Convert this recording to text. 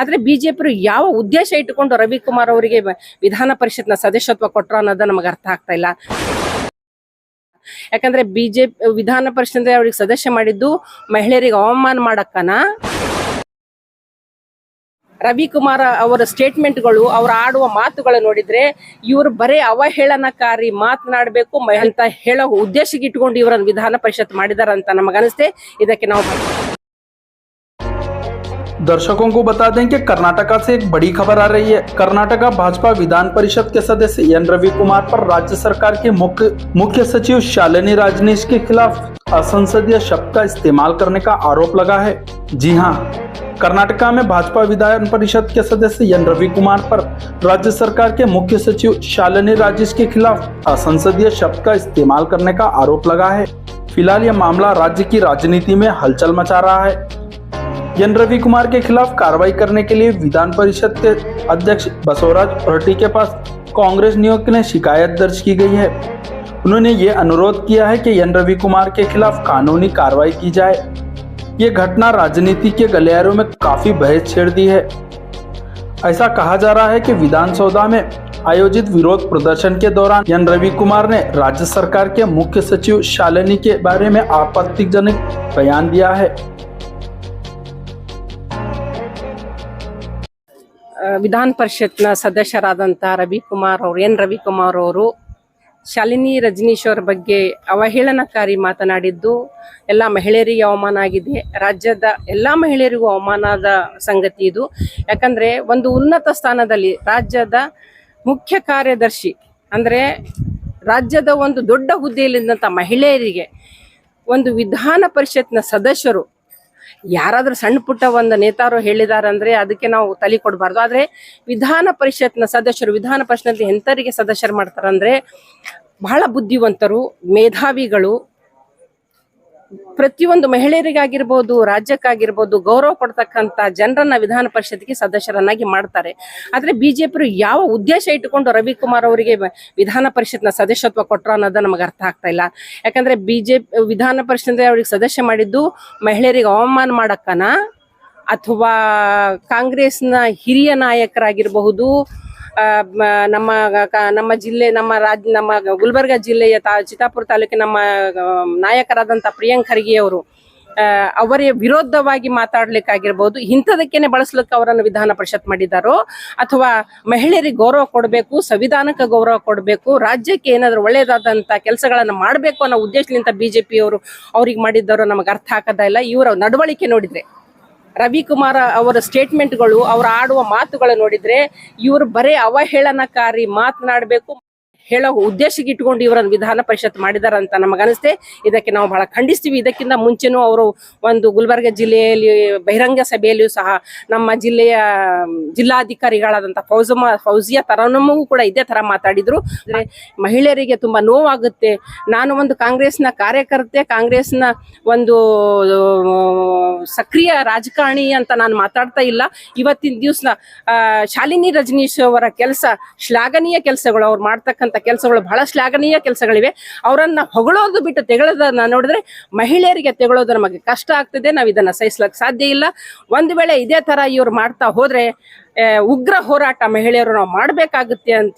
ಆದ್ರೆ ಬಿಜೆಪಿ ಯಾವ ಉದ್ದೇಶ ಇಟ್ಟುಕೊಂಡು ರವಿಕುಮಾರ್ ಅವರಿಗೆ ವಿಧಾನ ಪರಿಷತ್ನ ಸದಸ್ಯತ್ವ ಕೊಟ್ಟರು ಅನ್ನೋದು ನಮಗೆ ಅರ್ಥ ಆಗ್ತಾ ಇಲ್ಲ. ಯಾಕಂದ್ರೆ ಬಿಜೆಪಿ, ವಿಧಾನ ಪರಿಷತ್ ಅವ್ರಿಗೆ ಸದಸ್ಯ ಮಾಡಿದ್ದು ಮಹಿಳೆಯರಿಗೆ ಅವಮಾನ ಮಾಡಕ್ಕನ? ರವಿಕುಮಾರ್ ಅವರ ಸ್ಟೇಟ್ಮೆಂಟ್ಗಳು, ಅವ್ರು ಆಡುವ ಮಾತುಗಳು ನೋಡಿದ್ರೆ ಇವರು ಬರೇ ಅವಹೇಳನಕಾರಿ ಮಾತನಾಡಬೇಕು ಅಂತ ಹೇಳೋ ಉದ್ದೇಶಕ್ಕೆ ಇಟ್ಕೊಂಡು ಇವರನ್ನು ವಿಧಾನ ಪರಿಷತ್ ಮಾಡಿದಾರಂತ ನಮಗನಿಸ್ತೆ ಇದಕ್ಕೆ ನಾವು दर्शकों को बता दें कि कर्नाटका से एक बड़ी खबर आ रही है। कर्नाटका भाजपा विधान परिषद के सदस्य एन. रवि कुमार पर राज्य सरकार के मुख्य मुख्य सचिव शालिनी राजनीश के खिलाफ असंसदीय शब्द का इस्तेमाल करने का आरोप लगा है। जी हाँ कर्नाटका में भाजपा विधान परिषद के सदस्य एन. रवि कुमार पर राज्य सरकार के मुख्य सचिव शालिनी राजेश के खिलाफ असंसदीय शब्द का इस्तेमाल करने का आरोप लगा है। फ़िलहाल यह मामला राज्य की राजनीति में हलचल मचा रहा है। एन रवि कुमार के खिलाफ कार्रवाई करने के लिए विधान परिषद के अध्यक्ष बसवराज होरटी के पास कांग्रेस नियुक्त ने शिकायत दर्ज की गई है। उन्होंने ये अनुरोध किया है कि एन रवि कुमार के खिलाफ कानूनी कार्रवाई की जाए। ये घटना राजनीति के गलियारों में काफ़ी बहस छेड़ दी है। ऐसा कहा जा रहा है कि विधानसभा में आयोजित विरोध प्रदर्शन के दौरान एन रवि कुमार ने राज्य सरकार के मुख्य सचिव शालिनी के बारे में आपत्तिजनक बयान दिया है। ವಿಧಾನ ಪರಿಷತ್ನ ಸದಸ್ಯರಾದಂಥ ರವಿಕುಮಾರ್ ಅವರು, ಎನ್ ರವಿಕುಮಾರ್ ಅವರು, ಶಾಲಿನಿ ರಜನೀಶ್ ಅವರ ಬಗ್ಗೆ ಅವಹೇಳನಕಾರಿ ಮಾತನಾಡಿದ್ದು, ಎಲ್ಲ ಮಹಿಳೆಯರಿಗೆ ಅವಮಾನ ಆಗಿದೆ. ರಾಜ್ಯದ ಎಲ್ಲ ಮಹಿಳೆಯರಿಗೂ ಅವಮಾನದ ಸಂಗತಿ ಇದು. ಯಾಕಂದರೆ ಒಂದು ಉನ್ನತ ಸ್ಥಾನದಲ್ಲಿ ರಾಜ್ಯದ ಮುಖ್ಯ ಕಾರ್ಯದರ್ಶಿ, ಅಂದರೆ ರಾಜ್ಯದ ಒಂದು ದೊಡ್ಡ ಹುದ್ದೆಯಲ್ಲಿದ್ದಂಥ ಮಹಿಳೆಯರಿಗೆ ಒಂದು ವಿಧಾನ ಪರಿಷತ್ನ ಸದಸ್ಯರು ಯಾರಾದ್ರೂ ಸಣ್ಣ ಪುಟ್ಟ ಒಂದು ನೇತಾರು ಹೇಳಿದಾರಂದ್ರೆ ಅದಕ್ಕೆ ನಾವು ತಲೆ ಕೊಡಬಾರ್ದು. ಆದರೆ ವಿಧಾನ ಪರಿಷತ್ನ ಸದಸ್ಯರು, ವಿಧಾನ ಪರಿಷತ್ ಎಂತರಿಗೆ ಸದಸ್ಯರು ಮಾಡ್ತಾರಂದ್ರೆ ಬಹಳ ಬುದ್ಧಿವಂತರು, ಮೇಧಾವಿಗಳು ಪ್ರತಿಯೊಂದು ಮಹಿಳೆಯರಿಗಾಗಿರ್ಬೋದು, ರಾಜ್ಯಕ್ಕಾಗಿರ್ಬೋದು ಗೌರವ ಕೊಡ್ತಕ್ಕಂತ ಜನರನ್ನ ವಿಧಾನ ಪರಿಷತ್ಗೆ ಸದಸ್ಯರನ್ನಾಗಿ ಮಾಡ್ತಾರೆ. ಆದ್ರೆ ಬಿಜೆಪಿ ಯಾವ ಉದ್ದೇಶ ಇಟ್ಟುಕೊಂಡು ರವಿಕುಮಾರ್ ಅವರಿಗೆ ವಿಧಾನ ಪರಿಷತ್ನ ಸದಸ್ಯತ್ವ ಕೊಟ್ಟರು ಅನ್ನೋದು ನಮಗೆ ಅರ್ಥ ಆಗ್ತಾ ಇಲ್ಲ. ಯಾಕಂದ್ರೆ ಬಿಜೆಪಿ, ವಿಧಾನ ಪರಿಷತ್ ಅವ್ರಿಗೆ ಸದಸ್ಯ ಮಾಡಿದ್ದು ಮಹಿಳೆಯರಿಗೆ ಅವಮಾನ ಮಾಡಕ್ಕನ? ಅಥವಾ ಕಾಂಗ್ರೆಸ್ನ ಹಿರಿಯ ನಾಯಕರಾಗಿರಬಹುದು ನಮ್ಮ ನಮ್ಮ ಜಿಲ್ಲೆ, ನಮ್ಮ ರಾಜ್ಯ ನಮ್ಮ ಗುಲ್ಬರ್ಗ ಜಿಲ್ಲೆಯ ತಾ, ಚಿತ್ತಾಪುರ ತಾಲೂಕಿನ ನಮ್ಮ ನಾಯಕರಾದಂಥ ಪ್ರಿಯಾಂಕ್ ಖರ್ಗೆ ಅವರು ಅವರ ವಿರೋಧವಾಗಿ ಮಾತಾಡ್ಲಿಕ್ಕಾಗಿರ್ಬೋದು, ಇಂಥದಕ್ಕೇನೆ ಬಳಸ್ಲಿಕ್ಕೆ ಅವರನ್ನು ವಿಧಾನ ಪರಿಷತ್ ಮಾಡಿದ್ದಾರೋ, ಅಥವಾ ಮಹಿಳೆಯರಿಗೆ ಗೌರವ ಕೊಡಬೇಕು, ಸಂವಿಧಾನಕ್ಕೆ ಗೌರವ ಕೊಡಬೇಕು, ರಾಜ್ಯಕ್ಕೆ ಏನಾದರೂ ಒಳ್ಳೆಯದಾದಂಥ ಕೆಲಸಗಳನ್ನು ಮಾಡಬೇಕು ಅನ್ನೋ ಉದ್ದೇಶದಿಂದ ಬಿಜೆಪಿ ಅವರು ಅವ್ರಿಗೆ ಮಾಡಿದ್ದಾರೋ ನಮಗೆ ಅರ್ಥ ಆಗೋದಿಲ್ಲ ಇಲ್ಲ, ಇವರ ನಡವಳಿಕೆ ನೋಡಿದ್ರೆ. ರವಿಕುಮಾರ್ ಅವರ ಸ್ಟೇಟ್ಮೆಂಟ್ಗಳು ಅವರು ಆಡುವ ಮಾತುಗಳು ನೋಡಿದ್ರೆ ಇವರು ಬರೇ ಅವಹೇಳನಕಾರಿ ಮಾತನಾಡಬೇಕು. ಹೇಳೋ ಉದ್ದೇಶಕ್ಕೆ ಇಟ್ಕೊಂಡು ಇವರನ್ನು ವಿಧಾನ ಪರಿಷತ್ ಮಾಡಿದಾರಂತ ನಮಗನಿಸ್ತೆ ಇದಕ್ಕೆ ನಾವು ಬಹಳ ಖಂಡಿಸ್ತೀವಿ. ಇದಕ್ಕಿಂತ ಮುಂಚೆನೂ ಅವರು ಒಂದು ಗುಲ್ಬರ್ಗ ಜಿಲ್ಲೆಯಲ್ಲಿ, ಬಹಿರಂಗ ಸಭೆಯಲ್ಲಿಯೂ ಸಹ ನಮ್ಮ ಜಿಲ್ಲೆಯ ಜಿಲ್ಲಾಧಿಕಾರಿಗಳಾದಂಥ ಫೌಜಮ ಫೌಜಿಯ ತರನಮೂ ಕೂಡ ಇದೇ ಥರ ಮಾತಾಡಿದರು. ಅಂದರೆ ಮಹಿಳೆಯರಿಗೆ ತುಂಬ ನೋವಾಗುತ್ತೆ. ನಾನು ಒಂದು ಕಾಂಗ್ರೆಸ್ನ ಕಾರ್ಯಕರ್ತೆ, ಕಾಂಗ್ರೆಸ್ನ ಒಂದು ಸಕ್ರಿಯ ರಾಜಕಾರಣಿ ಅಂತ ನಾನು ಮಾತಾಡ್ತಾ ಇಲ್ಲ. ಇವತ್ತಿನ ದಿವಸ ಶಾಲಿನಿ ರಜನೀಶ್ ಅವರ ಕೆಲಸ ಶ್ಲಾಘನೀಯ ಕೆಲಸಗಳು ಅವ್ರು ಮಾಡ್ತಕ್ಕಂಥ ಕೆಲಸಗಳು ಬಹಳ ಶ್ಲಾಘನೀಯ ಕೆಲಸಗಳಿವೆ. ಅವರನ್ನ ಹೊಗಳೋದು ಬಿಟ್ಟು ತೆಗಳೋದನ್ನ ನೋಡಿದ್ರೆ ಮಹಿಳೆಯರಿಗೆ ತೆಗಳೋದು ನಮಗೆ ಕಷ್ಟ ಆಗ್ತದೆ. ನಾವು ಇದನ್ನ ಸಹಿಸ್ಲಕ್ ಸಾಧ್ಯ ಇಲ್ಲ. ಒಂದು ವೇಳೆ ಇದೇ ತರ ಇವ್ರು ಮಾಡ್ತಾ ಹೋದ್ರೆ ಉಗ್ರ ಹೋರಾಟ ಮಹಿಳೆಯರು ನಾವು ಮಾಡ್ಬೇಕಾಗುತ್ತೆ ಅಂತ